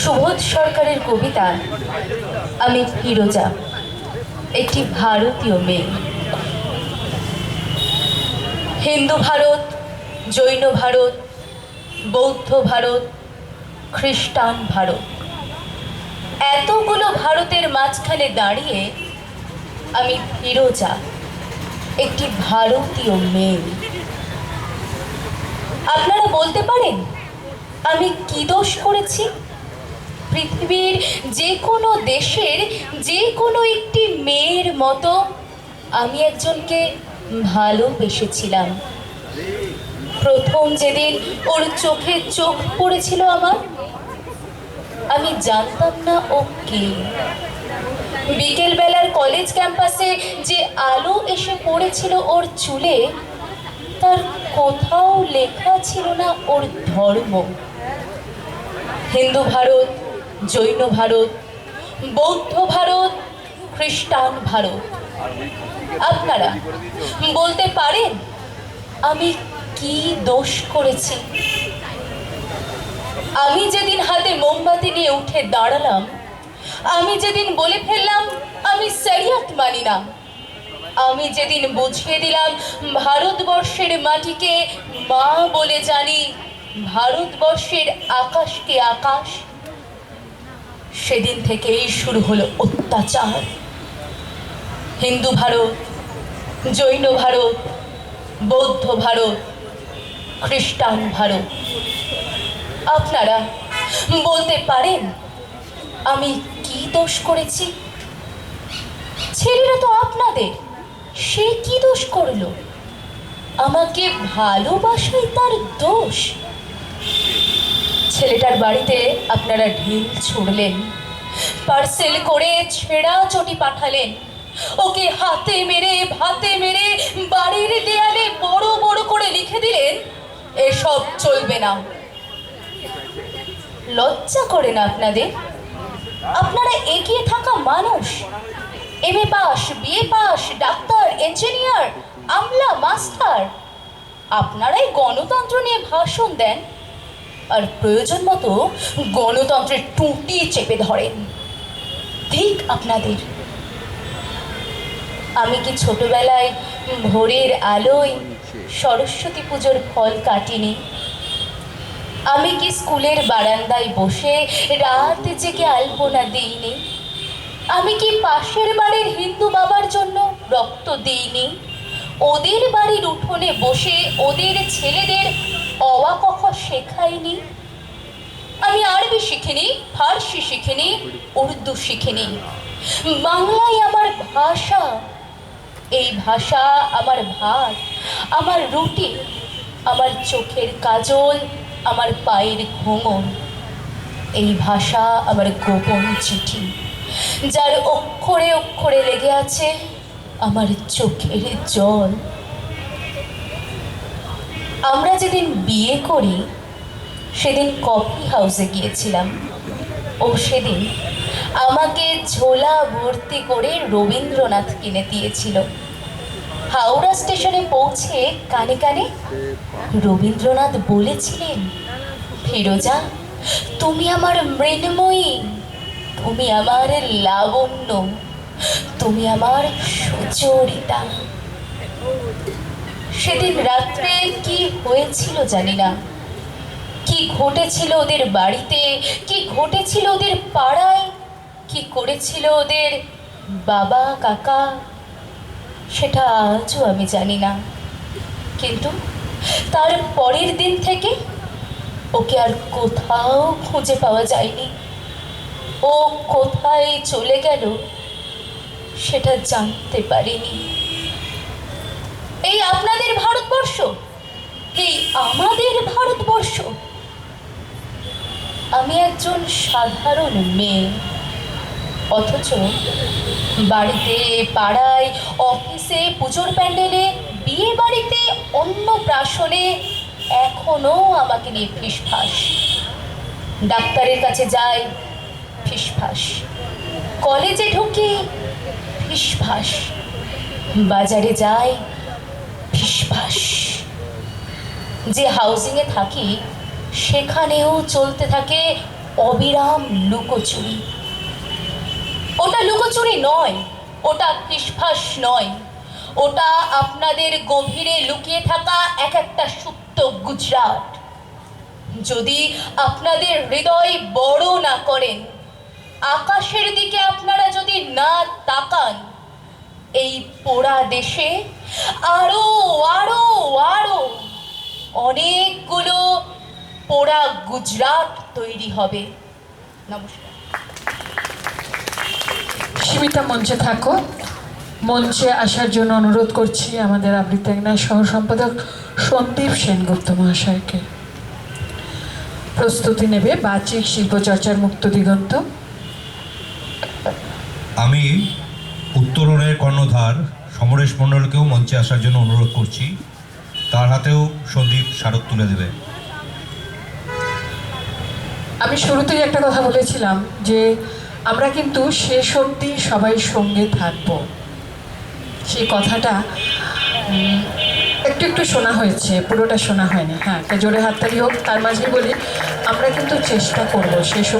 সুবোধ সরকারের কবিতা, আমি ফিরোজা একটি ভারতীয় মেয়ে। হিন্দু ভারত, জৈন ভারত, বৌদ্ধ ভারত, খ্রিস্টান ভারত। এতগুলো ভারতের মাঝখানে দাঁড়িয়ে আমি ফিরোজা একটি ভারতীয় মেয়ে। আপনারা বলতে পারেন আমি কি দোষ করেছি? পৃথিবীর যে কোনো দেশের যে কোনো একটি মেয়ের মতো আমি একজনকে ভালোবেসেছিলাম। প্রথম যেদিন ওর চোখে চোখ পড়েছিল আমার, আমি জানতাম না ও কে। বিকেলবেলার কলেজ ক্যাম্পাসে যে আলো এসে পড়েছিল ওর চুলে, তার কোথাও লেখা ছিল না ওর ধর্ম। হিন্দু ভারত, জৈন ভারত, বৌদ্ধ ভারত, খ্রিস্টান ভারত। আপনারা বলতে পারেন, আমি কি দোষ করেছি? আমি যেদিন হাতে মোমবাতি নিয়ে উঠে দাঁড়ালাম, আমি যেদিন বলে ফেললাম, আমি শরিয়ত মানি না। আমি যেদিন বুঝিয়ে দিলাম, ভারতবর্ষের মাটিকে মা বলে জানি ভারতবর্ষের আকাশকে আকাশ, সেদিন থেকেই শুরু হলো অত্যাচার। হিন্দু ভারত, জৈন ভারত, বৌদ্ধ ভারত, খ্রিস্টান ভারত। আপনারা বলতে পারেন, আমি কি দোষ করেছি? ছেলেরা তো আপনাদের, সে কি দোষ করল? আমাকে ভালোবাসাই তার দোষ। ছেলেটার বাড়িতে আপনারা ঢিল ছুড়লেন পার্সেল করে ছেঁড়া চটি পাঠালেন, ওকে হাতে মেরে, ভাতে মেরে, বাড়ির দেয়ালে বড় বড় করে লিখে দিলেন, এসব চলবে না। লজ্জা করে না আপনাদের? আপনারা এগিয়ে থাকা মানুষ। M A pass BA pass, doctor engineer Amla, master. আপনারাই গণতন্ত্র নিয়ে ভাষণ দেন। আর প্রয়োজন মতো গণতন্ত্রের টুটি চেপে ধরেন। ঠিক আপনাদের। আমি কি ছোটবেলায় ভোরের আলোয় সরস্বতী পুজোর ফল কাটিনি? আমি কি স্কুলের বারান্দায় বসে রাত জেগে আলপনা দিইনি? আমি কি পাশের বাড়ির হিন্দু বাবার জন্য রক্ত দিইনি? ওদের বাড়ির উঠোনে বসে ওদের ছেলেদের কখ শেখাইনি আমি আরবি শিখিনি, ফার্সি শিখিনি, উর্দু শিখিনি। বাংলায় আমার ভাষা, এই ভাষা আমার ভাত, আমার রুটি, আমার চোখের কাজল, আমার পায়ের ঘুঙন এই ভাষা আমার গোপন চিঠি, যার অক্ষরে অক্ষরে লেগে আছে আমার চোখের জল। আমরা যেদিন বিয়ে করি, সেদিন কফি হাউসে গিয়েছিলাম। ও সেদিন আমাকে ঝোলা ভর্তি করে রবীন্দ্রনাথ কিনে দিয়েছিল। হাওড়া স্টেশনে পৌঁছে কানে কানে রবীন্দ্রনাথ বলেছিলেন, ফিরোজা, তুমি আমার মৃন্ময়ী, তুমি আমার লাবণ্য, তুমি আমার সুচরিতা। সেদিন রাত্রে কি হয়েছিল জানি না। কি ঘটেছিল ওদের বাড়িতে, কি ঘটেছিল ওদের পাড়ায়, কি করেছিল ওদের বাবা, কাকা, সেটা আজও আমি জানি না। কিন্তু তার পরের দিন থেকে ওকে আর কোথাও খুঁজে পাওয়া যায়নি। ও কোথায় চলে গেল সেটা জানতে পারিনি। এই আপনাদের ভারতবর্ষ? এই আমাদের ভারতবর্ষ? আমি একজন সাধারণ মেয়ে, অথচ বাড়িতে, পাড়ায়, অফিসে, পুজোর প্যান্ডেলে বিয়ে বাড়িতে অন্য প্রাশনে এখনও আমাকে নিয়ে ফিসফাস। ডাক্তারের কাছে যাই, ফিসফাস। কলেজে ঢুকি, ফিসফাস। বাজারে যাই ফিসফাস যে হাউজিংয়ে থাকি, সেখানেও চলতে থাকে অবিরাম লুকোচুরি। ওটা লুকোচুরি নয়, ওটা নিষ্ফাস নয়। ওটা আপনাদের গভীরে লুকিয়ে থাকা এক একটা সুপ্ত গুজরাট। যদি আপনাদের হৃদয় বড় না করেন, আকাশের দিকে আপনারা যদি না তাকান, এই পোড়া দেশে আরও আরও আরও অনেকগুলো পোড়া গুজরাট তৈরি হবে। নমস্কার। সীমিতা মঞ্চে থাকো। মঞ্চে আসার জন্য অনুরোধ করছি আমাদের আবৃত্তি একনায় সহ সম্পাদক সন্দীপ সেনগুপ্ত মহাশয়কে। প্রস্তুতি নেবে বাচিক শিল্পচর্চার মুক্ত দিগন্ত। আমি উত্তরণের কর্ণধার সমরেশ মণ্ডলকেও মঞ্চে আসার জন্য অনুরোধ করছি। তার হাতেও সন্দীপ স্মারক তুলে দেবে। আমি শুরুতেই একটা কথা বলেছিলাম যে আমরা কিন্তু শেষ অবধি সবাই সঙ্গে থাকব। সেই কথাটা একটু একটু শোনা হয়েছে, পুরোটা শোনা হয়নি। হ্যাঁ একটা জোরে হাততালি হোক, তার মাঝে বলি, আমরা কিন্তু চেষ্টা করব শেষ